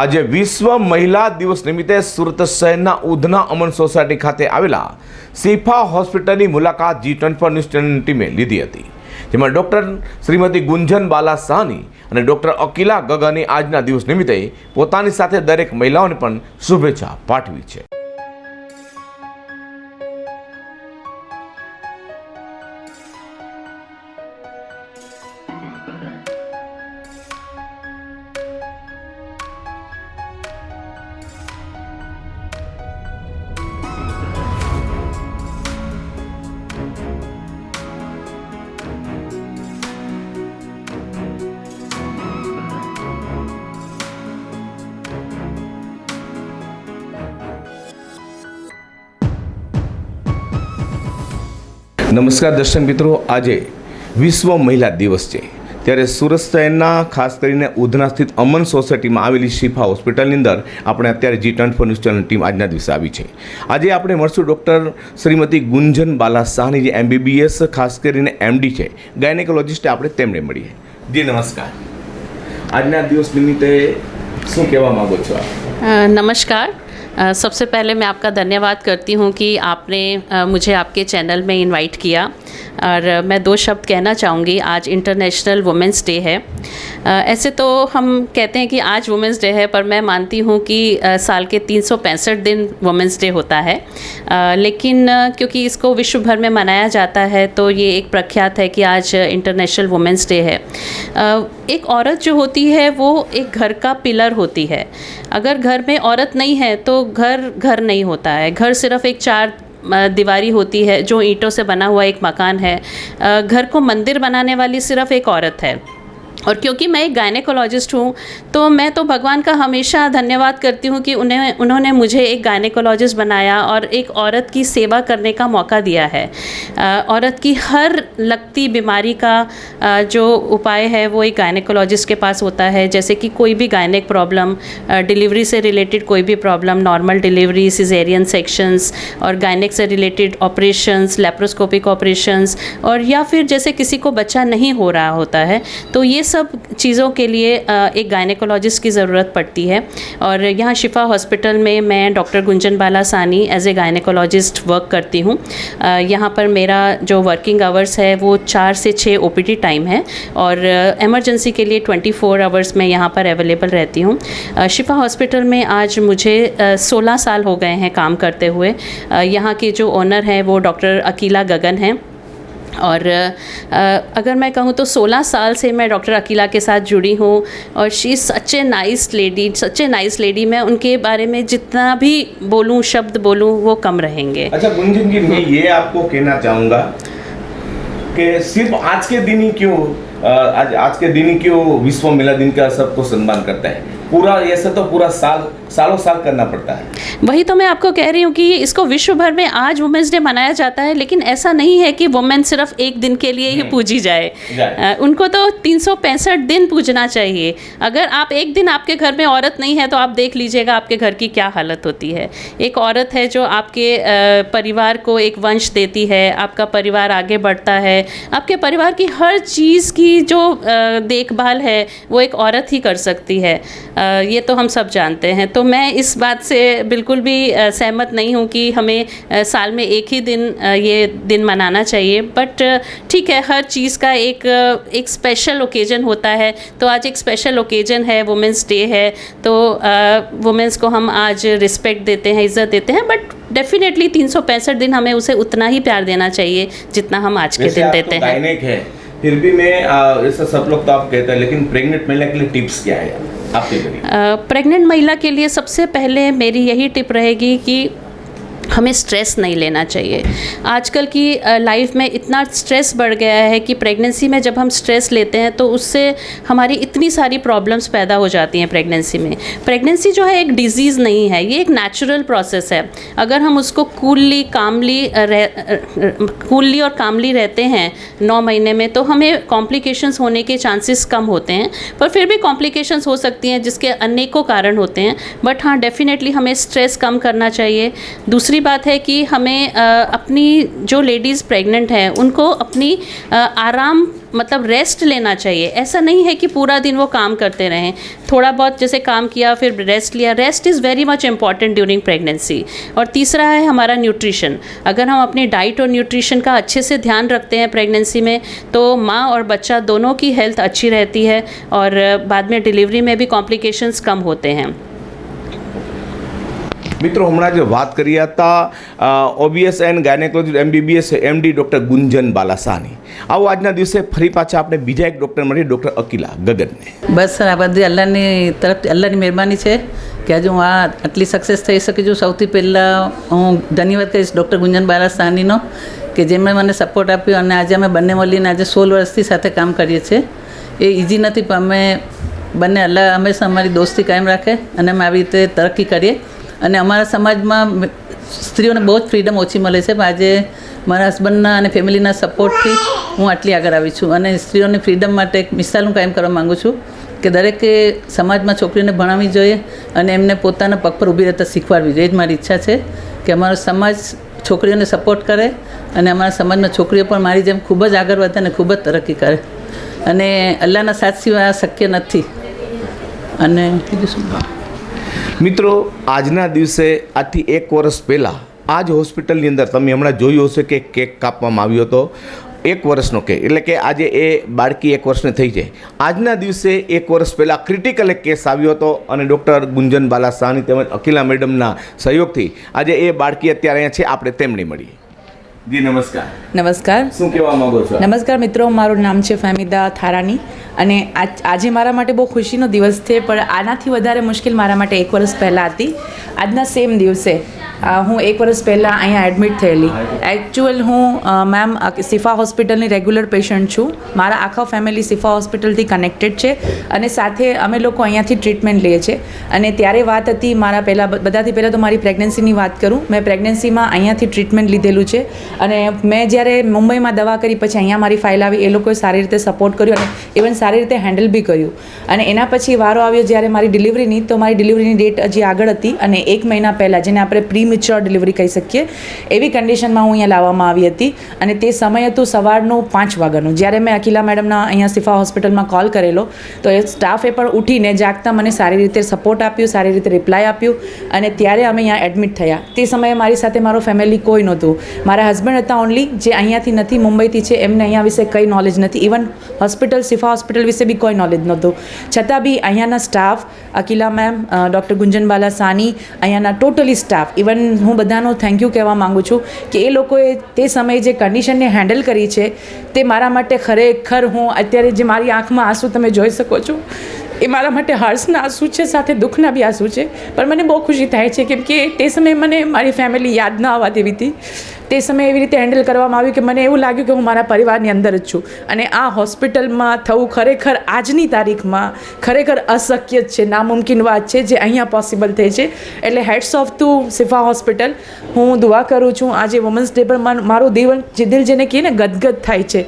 આજે વિશ્વ મહિલા દિવસ નિમિત્તે સુરત શહેરના ઉધના અમન સોસાયટી ખાતે આવેલા સિફા હોસ્પિટલની મુલાકાત જી ટ્વેન્ટી ન્યૂઝ ચેનલની ટીમે લીધી હતી, જેમાં ડૉક્ટર શ્રીમતી ગુંજન બાલા સાહની અને ડૉક્ટર અકિલા ગગને આજના દિવસ નિમિત્તે પોતાની સાથે દરેક મહિલાઓને પણ શુભેચ્છા પાઠવી છે. નમસ્કાર દર્શક મિત્રો, આજે વિશ્વ મહિલા દિવસ છે. ત્યારે સુરત શહેરના ખાસ કરીને ઉધના સ્થિત અમન સોસાયટીમાં આવેલી શિફા હોસ્પિટલની અંદર આપણે અત્યારે G twenty four news team આજના દિવસે આવી છે. આજે આપણે મળશું ડૉક્ટર શ્રીમતી ગુંજન બાલા શાહની, જે એમબીબીએસ ખાસ કરીને એમડી છે. ગાયનેકોલોજિસ્ટ આપણે તેમને મળીએ. જી, નમસ્કાર. આજના દિવસ નિમિત્તે શું કહેવા માગો છો નમસ્કાર. सबसे पहले मैं आपका धन्यवाद करती हूँ कि आपने मुझे आपके चैनल में इनवाइट किया। और मैं दो शब्द कहना चाहूँगी, आज इंटरनेशनल वुमेंस डे है। ऐसे तो हम कहते हैं कि आज वुमेंस डे है, पर मैं मानती हूँ कि साल के तीन सौ पैंसठ दिन वुमेंस डे होता है। लेकिन क्योंकि इसको विश्व भर में मनाया जाता है तो ये एक प्रख्यात है कि आज इंटरनेशनल वुमेंस डे है। एक औरत जो होती है, वो एक घर का पिलर होती है। अगर घर में औरत नहीं है तो घर घर नहीं होता है। घर सिर्फ़ एक चार दीवारी होती है, जो ईंटों से बना हुआ एक मकान है। घर को मंदिर बनाने वाली सिर्फ़ एक औरत है। और क्योंकि मैं एक गायनेकोलॉजिस्ट हूँ तो मैं तो भगवान का हमेशा धन्यवाद करती हूँ कि उन्हें उन्होंने मुझे एक गायनेकोलॉजिस्ट बनाया और एक औरत की सेवा करने का मौका दिया है। अ, औरत की हर लगती बीमारी का अ, जो उपाय है वो एक गायनेकोलॉजिस्ट के पास होता है। जैसे कि कोई भी गायनेक प्रॉब्लम डिलीवरी से रिलेटेड कोई भी problem normal delivery caesarean sections और गायनेक से रिलेटेड ऑपरेशंस लेप्रोस्कोपिक ऑपरेशंस और या फिर जैसे किसी को बच्चा नहीं हो रहा होता है तो ये सब चीज़ों के लिए एक गायनेकोलॉजिस्ट की ज़रूरत पड़ती है। और यहाँ शिफा हॉस्पिटल में मैं डॉक्टर गुंजन बाला सानी एज ए गायनेकोलॉजिस्ट वर्क करती हूँ। यहाँ पर मेरा जो वर्किंग आवर्स है, वो चार से छः ओ टाइम है। और एमरजेंसी के लिए 24 फोर आवर्स मैं यहाँ पर अवेलेबल रहती हूँ। शिफा हॉस्पिटल में आज मुझे सोलह साल हो गए हैं काम करते हुए। यहाँ के जो ओनर हैं, वो डॉक्टर अकीला गगन हैं। और अगर मैं कहूँ तो 16 साल से मैं डॉक्टर अकीला के साथ जुड़ी हूँ और she such a nice lady such a nice lady मैं उनके बारे में जितना भी बोलूँ, शब्द बोलूँ, वो कम रहेंगे। अच्छा गुंजन जी, मैं ये आपको कहना चाहूँगा कि सिर्फ़ आज के दिन ही क्यों आज आज के दिन ही क्यों विश्व महिला दिन का सबको सम्मान करता है? पूरा, ऐसा तो पूरा साल सालों साल करना पड़ता है। वही तो मैं आपको कह रही हूँ कि इसको विश्व भर में आज वुमेंस डे मनाया जाता है लेकिन ऐसा नहीं है कि वुमेन सिर्फ़ एक दिन के लिए ही पूजी जाए। जाए। अ, उनको तो तीन सौ पैंसठ दिन पूजना चाहिए। अगर आप एक दिन आपके घर में औरत नहीं है तो आप देख लीजिएगा आपके घर की क्या हालत होती है। एक औरत है जो आपके परिवार को एक वंश देती है आपका परिवार आगे बढ़ता है। आपके परिवार की हर चीज़ की जो देखभाल है वो एक औरत ही कर सकती है। ये तो हम सब जानते हैं। तो मैं इस बात से बिल्कुल भी सहमत नहीं हूँ कि हमें साल में एक ही दिन ये दिन मनाना चाहिए। बट ठीक है हर चीज़ का एक एक स्पेशल ओकेजन होता है। तो आज एक स्पेशल ओकेजन है वुमेंस डे है। तो वुमेंस को हम आज रिस्पेक्ट देते हैं इज़्ज़त देते हैं। बट डेफिनेटली तीन सौ पैंसठ दिन हमें उसे उतना ही प्यार देना चाहिए जितना हम आज के दिन देते तो हैं। है। फिर भी मैं सब लोग तो आप कहते हैं लेकिन प्रेग्नेंट महिला के लिए टिप्स क्या है? आपके प्रेग्नेंट महिला के लिए सबसे पहले मेरी यही टिप रहेगी कि हमें स्ट्रेस नहीं लेना चाहिए। आजकल की लाइफ में इतना स्ट्रेस बढ़ गया है कि प्रेगनेंसी में जब हम स्ट्रेस लेते हैं तो उससे हमारी इतनी सारी प्रॉब्लम्स पैदा हो जाती हैं प्रेगनेंसी में। प्रेगनेंसी जो है एक डिज़ीज़ नहीं है, ये एक नेचुरल प्रोसेस है। अगर हम उसको कूलली कामली कूलली और कामली रहते हैं नौ महीने में तो हमें कॉम्प्लिकेशंस होने के चांसेस कम होते हैं। पर फिर भी कॉम्प्लिकेशंस हो सकती हैं जिसके अनेकों कारण होते हैं बट हाँ डेफिनेटली हमें स्ट्रेस कम करना चाहिए। दूसरी दूसरी बात है कि हमें अपनी जो लेडीज़ प्रेग्नेंट हैं, उनको अपनी आराम मतलब रेस्ट लेना चाहिए। ऐसा नहीं है कि पूरा दिन वो काम करते रहें। थोड़ा बहुत जैसे काम किया, फिर रेस्ट लिया। Rest is very much important during pregnancy और तीसरा है हमारा न्यूट्रिशन अगर हम अपनी डाइट और न्यूट्रिशन का अच्छे से ध्यान रखते हैं प्रेगनेंसी में तो माँ और बच्चा दोनों की हेल्थ अच्छी रहती है और बाद में डिलीवरी में भी कॉम्प्लिकेशंस कम होते हैं। મિત્રો, હમણાં જ વાત કરી હતા OBS and gynaecology MBBS MD doctor Gunjan Balasani. આવો આજના દિવસે ફરી પાછા આપણે બીજા એક ડૉક્ટર મળી ડૉક્ટર અકિલા ગગનને. બસ આ બધી અલ્લાહની તરફ, અલ્લાહની મહેરબાની છે કે આજે હું આ આટલી સક્સેસ થઈ શકી છું. સૌથી પહેલાં હું ધન્યવાદ કહીશ ડૉક્ટર ગુંજન બાલાસાનીનો કે જેમણે મને સપોર્ટ આપ્યો અને આજે અમે બંને મળીને આજે સોળ વર્ષથી સાથે કામ કરીએ છીએ. એ ઇઝી નથી, પણ અમે બંને અલ્લાહ હંમેશા અમારી દોસ્તી કાયમ રાખે અને અમે આવી રીતે તરક્કી કરીએ. અને અમારા સમાજમાં સ્ત્રીઓને બહુ જ ફ્રીડમ ઓછી મળે છે. આજે મારા હસબન્ડના અને ફેમિલીના સપોર્ટથી હું આટલી આગળ આવી છું અને સ્ત્રીઓની ફ્રીડમ માટે એક મિસાલ હું કાયમ કરવા માગું છું કે દરેકે સમાજમાં છોકરીઓને ભણાવવી જોઈએ અને એમને પોતાના પગ પર ઊભી રહેતા શીખવાડવી જોઈએ. એ જ મારી ઈચ્છા છે કે અમારો સમાજ છોકરીઓને સપોર્ટ કરે અને અમારા સમાજમાં છોકરીઓ પણ મારી જેમ ખૂબ જ આગળ વધે અને ખૂબ જ તરક્કી કરે. અને અલ્લાહના સાથ સિવાય શક્ય નથી. અને બીજું શું? મિત્રો આજના દિવસે આજથી એક વર્ષ પહેલાં આ જ હોસ્પિટલની અંદર તમે હમણાં જોયું હશે કે કેક કાપવામાં આવ્યો હતો. એક વર્ષનો કેક એટલે કે આજે એ બાળકી એક વર્ષને થઈ જાય. આજના દિવસે એક વર્ષ પહેલાં ક્રિટિકલ એક કેસ આવ્યો હતો અને ડૉક્ટર ગુંજન બાલા સાહની તેમજ અખિલા મેડમના સહયોગથી આજે એ બાળકી અત્યારે અહીંયા છે આપણે તેમની મળીએ. જી નમસ્કાર. નમસ્કાર. શું કહેવા માંગો છો? નમસ્કાર મિત્રો મારું નામ છે ફેમિદા થારાની અને આજ મારા માટે બહુ ખુશીનો દિવસ છે, પણ આનાથી વધારે મુશ્કેલ મારા માટે એક વર્ષ પહેલાં હતી. આજના સેમ દિવસે હું એક વર્ષ પહેલાં અહીંયા એડમિટ થયેલી. એકચ્યુઅલ હું મેમ સિફા હોસ્પિટલની રેગ્યુલર પેશન્ટ છું. મારા આખા ફેમિલી સિફા હોસ્પિટલથી કનેક્ટેડ છે અને સાથે અમે લોકો અહીંયાથી ટ્રીટમેન્ટ લઈએ છીએ. અને ત્યારે વાત હતી મારા પહેલાં બધાથી પહેલાં તો મારી પ્રેગ્નન્સીની વાત કરું. મેં પ્રેગ્નન્સીમાં અહીંયાથી ટ્રીટમેન્ટ લીધેલું છે. અને મેં જ્યારે મુંબઈમાં દવા કરી, પછી અહીંયા મારી ફાઇલ આવી, એ લોકોએ સારી રીતે સપોર્ટ કર્યો અને ઇવન સારી રીતે હેન્ડલ બી કર્યું. અને એના પછી વારો આવ્યો જ્યારે મારી ડિલિવરીની તો મારી ડિલિવરીની ડેટ હજી આગળ હતી અને એક મહિના પહેલાં, જેને આપણે પ્રી મિચ્યોર ડિલિવરી કહી શકીએ, એવી કન્ડિશનમાં હું અહીંયા લાવવામાં આવી હતી. અને તે સમય હતું સવારનું પાંચ વાગ્યાનું, જ્યારે મેં અખિલા મેડમના અહીંયા સિફા હોસ્પિટલમાં કોલ કરેલો, તો એ સ્ટાફે પણ ઉઠીને જાગતા મને સારી રીતે સપોર્ટ આપ્યું, સારી રીતે રિપ્લાય આપ્યું. અને ત્યારે અમે અહીંયા એડમિટ થયા. તે સમયે મારી સાથે મારો ફેમિલી કોઈ નહોતું. મારા હસબન્ડ હતા ઓનલી જે અહીંયાથી નથી મુંબઈથી છે, એમને અહીંયા વિશે કંઈ નોલેજ નથી. ઇવન હોસ્પિટલ સિફા હોસ્પિટલ વિશે બી કોઈ નોલેજ નહોતું. છતાં બી અહીંયાના staff Akila ma'am doctor Gunjanbala Sani, અહીંયાના ટોટલી સ્ટાફ ઇવન હું બધાનો થેન્ક યુ કહેવા માગું છું કે એ લોકોએ તે સમયે જે કન્ડિશનને હેન્ડલ કરી છે, તે મારા માટે ખરેખર હું અત્યારે જે મારી આંખમાં આંસુ તમે જોઈ શકો છો, એ મારા માટે હર્ષના આંસુ છે, સાથે દુઃખના બી આંસુ છે, પણ મને બહુ ખુશી થાય છે કેમ કે તે સમયે મને મારી ફેમિલી યાદ ન આવવા દેવી હતી. તે સમયે એવી રીતે હેન્ડલ કરવામાં આવ્યું કે મને એવું લાગ્યું કે હું મારા પરિવારની અંદર જ છું. અને આ હોસ્પિટલમાં થવું ખરેખર આજની તારીખમાં ખરેખર અશક્ય જ છે, નામુમકિન વાત છે, જે અહીંયા પોસિબલ થઈ છે. એટલે hats off to Shifa hospital હું દુઆ કરું છું, આજે વુમન્સ ડે પર મારું- દિલ જે દિલ જેને કહીએ ને, ગદગદ થાય છે.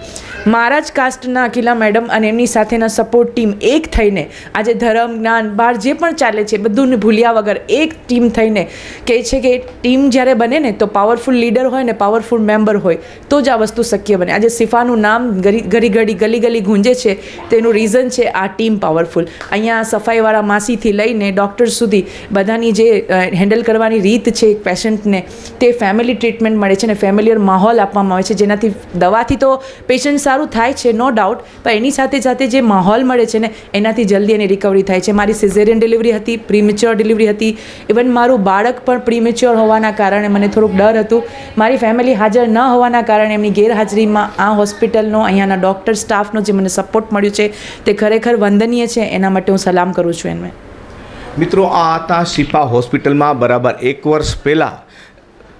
મારા જ કાસ્ટના અકિલા મેડમ અને એમની સાથેના સપોર્ટ ટીમ એક થઈને, આજે ધર્મ, જ્ઞાન બહાર જે પણ ચાલે છે, બધુંને ભૂલ્યા વગર એક ટીમ થઈને કહે છે કે ટીમ જ્યારે બને ને, તો પાવરફુલ લીડર હોય ને પાવરફુલ મેમ્બર હોય, તો જ આ વસ્તુ શક્ય બને. આજે સિફાનું નામ ઘડી ઘડી ઘડી ગલી ગલી ગુંજે છે, તેનું રીઝન છે આ ટીમ પાવરફુલ અહીંયા સફાઈવાળા માસીથી લઈને ડૉક્ટર સુધી બધાની જે હેન્ડલ કરવાની રીત છે એક પેશન્ટને તે ફેમિલી ટ્રીટમેન્ટ મળે છે ને ફેમિલિયર માહોલ આપવામાં આવે છે. જેનાથી દવાથી તો પેશન્ટ સારું થાય છે નો ડાઉટ પણ એની સાથે સાથે જે માહોલ મળે છે ને, એનાથી જલ્દી એની રિકવરી થાય છે. મારી સિઝેરિયન ડિલિવરી હતી પ્રીમેચ્યોર ડિલિવરી હતી. ઇવન મારું બાળક પણ પ્રીમેચ્યોર હોવાના કારણે મને થોડુંક ડર હતું. મારી ફેમિલી હાજર ન હોવાના કારણે એમની ગેરહાજરીમાં આ હોસ્પિટલનો, અહીંયાના ડૉક્ટર સ્ટાફનો જે મને સપોર્ટ મળ્યું છે, તે ખરેખર વંદનીય છે. એના માટે હું સલામ કરું છું એમને. મિત્રો, આ હતા શિપા હોસ્પિટલમાં બરાબર એક વર્ષ પહેલાં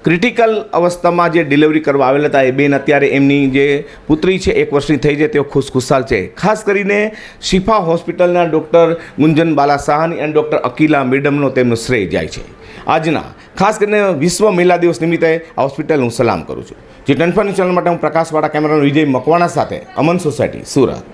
ક્રિટિકલ અવસ્થામાં જે ડિલિવરી કરવા આવેલા હતા, એ બેન અત્યારે એમની જે પુત્રી છે, એક વર્ષની થઈ છે, તેઓ ખુશખુશાલ છે. ખાસ કરીને શિફા હોસ્પિટલના ડૉક્ટર ગુંજન બાલા સાહાની અને ડૉક્ટર અકીલા મેડમનો તેમનો શ્રેય જાય છે. આજના ખાસ કરીને વિશ્વ મહિલા દિવસ નિમિત્તે આ હોસ્પિટલ હું સલામ કરું છું. જે ટનફાની ચેનલ માટે હું પ્રકાશવાળા કેમેરાનો વિજય મકવાણા સાથે, અમન સોસાયટી, સુરત.